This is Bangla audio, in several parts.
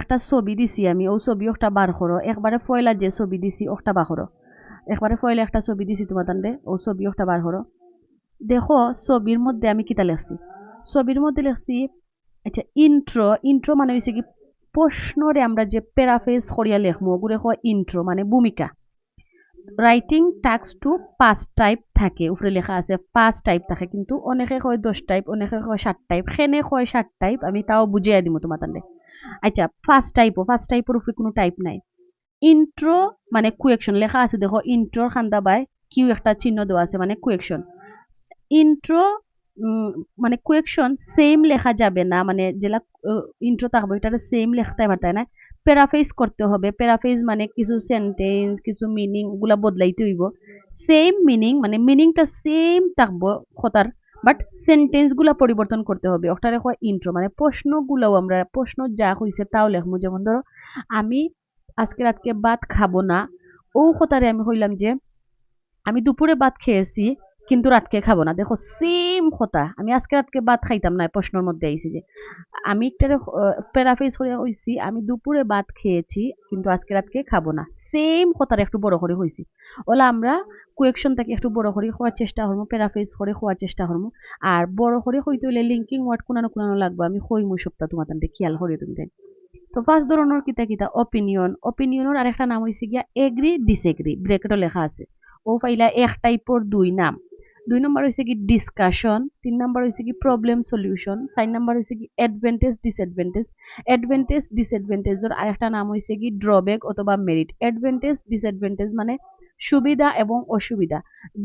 একটা ছবি দিছি আমি ও ছবি একটা বার করো। একবারে ফয়লা যে ছবি দিছি ওটা বার করো। একবারে ফয়লা একটা ছবি দিছি তোমার তান্ডে ও ছবি একটা বার করো। দেখো, ছবির মধ্যে আমি কিতা লিখছি? ছবির মধ্যে লিখছি আচ্ছা ইন্ট্রো ইন্ট্রো মানে হয়েছে কি প্রশ্নরে আমরা যে প্যারাফেজ করিয়া লেখমু, ওগুলো হয় ইন্ট্রো মানে ভূমিকা। রাইটিং টাস্ক টু পাঁচ টাইপ থাকে উপরে লেখা আছে পাঁচ টাইপ থাকে, কিন্তু অনেকে কয় দশ টাইপ অনেকে কয় সাত টাইপ সেনে কয় সাত টাইপ আমি তাও বুঝিয়ে দিব তোমার তান্ডে আচ্ছা ফার্স্ট টাইপও ফার্স্ট টাইপের উপরে কোনো টাইপ নাই। ইন্ট্রো মানে কুয়েকশন লেখা আছে, দেখো ইন্ট্রোর খান্দা বাই কিউ একটা চিহ্ন দেওয়া আছে মানে কুয়েকশন ইন্ট্রো মানে কুয়েকশন সেম লেখা যাবে না মানে যেটা ইন্ট্রো থাকবে এটা সেম লিখতে পারতে না। প্যারাফেজ করতে হবে প্যারাফেজ মানে কিছু সেন্টেন্স কিছু মিনিংগুলা বদলাইতে হইব। সেম মিনিং মানে মিনিংটা সেম থাকব, কথার। বাট সেন্টেন্সগুলা পরিবর্তন করতে হবে। ওটারে কয় ইন্ট্রো মানে প্রশ্নগুলোও আমরা, প্রশ্ন যা হয়েছে তাও লেখবো। যেমন ধরো, আমি আজকে রাতকে ভাত খাব না। ও কথারে আমি হইলাম যে, আমি দুপুরে ভাত খেয়েছি, কিন্তু রাতকে খাব না। দেখো সেম কথা। আমি আজকে রাতকে ভাত খাইতাম না প্রশ্নের মধ্যে আইছি যে। আমি একটা প্যারাফ্রেজ করে হইছি, আমি দুপুরে ভাত খেয়েছি, কিন্তু আজকে রাতকে খাব না। সেম কথাটা একটু বড় করে হয়েছে ওলা আমরা কুয়েকশনটাকে একটু বড় করে হওয়ার চেষ্টা করব প্যারাফ্রেজ করে হওয়ার চেষ্টা করব আর বড় করে হইতে হইলে লিঙ্কিং ওয়ার্ড কোনানো কোনানো লাগবে। আমি হইমু সপ্তাহ তোমার খেয়াল করে তুমি তাই। তো ফার্স্ট ধরনের কিতা কিতা? অপিনিয়ন অপিনিয়নের আরেকটা নাম হয়েছে গিয়া এগ্রি ডিসএগ্রি ব্রেকেটও লেখা আছে। ও পাইলা এক টাইপর দুই নাম। দুই নম্বর হয়েছে কি ডিসকাশন তিন নম্বর হয়েছে কি প্রবলেম সলিউশন চার নম্বর হয়েছে কি অ্যাডভান্টেজ ডিসঅ্যাডভান্টেজ অ্যাডভান্টেজ ডিসঅ্যাডভান্টেজের আরেকটা নাম হয়েছে কি ড্রব্যাক অথবা মেরিট অ্যাডভান্টেজ ডিসঅ্যাডভান্টেজ মানে সুবিধা এবং অসুবিধা।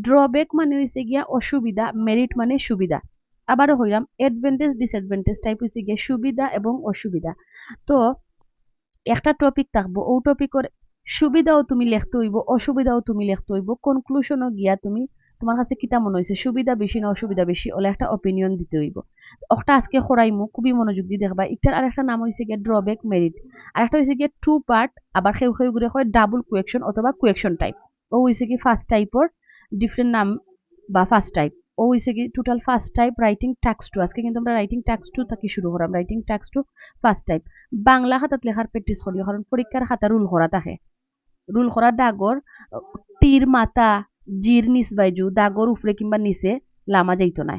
ড্রব্যাক মানে হয়েছে গিয়া অসুবিধা মেরিট মানে সুবিধা। আবারও হইলাম অ্যাডভান্টেজ ডিসঅ্যাডভান্টেজ টাইপ হয়েছে গিয়া সুবিধা এবং অসুবিধা। তো একটা টপিক থাকব ও টপিকের সুবিধাও তুমি লিখতে হইব, অসুবিধাও তুমি লিখতে হইব কনক্লুশনও গিয়া তুমি তোমার কাছে কিতা মনে হয়েছে সুবিধা বেশি না অসুবিধা বেশি? ওলা একটা অপিনিয়ন দিতে হইব। ওটা আজকে খরাইমু খুবই মনোযোগ দিয়ে দেখবা। এটার আরেকটা নাম হয়েছে গিয়ে ড্রব্যাক মেরিট আরেকটা হয়েছে গিয়ে টু পার্ট আবার সেও সেও করে হয় ডাবল কুয়েকশন অথবা কুয়েকশন টাইপ ও হয়েছে কি ফার্স্ট টাইপর ডিফারেন্ট নাম বা ফার্স্ট টাইপ ও হয়েছে কি total first type writing tasks two আজকে কিন্তু আমরা রাইটিং টাক্স টু থাকি শুরু করাম writing tasks two first type Bangla খাতাত লেখার প্র্যাকটিস করি, কারণ পরীক্ষার খাতা রুল করা থাকে রুল করা দাগর তীর মাথা জির নিচ বাইজু দাগর উপরে কিংবা নিচে লামা যাইতো না।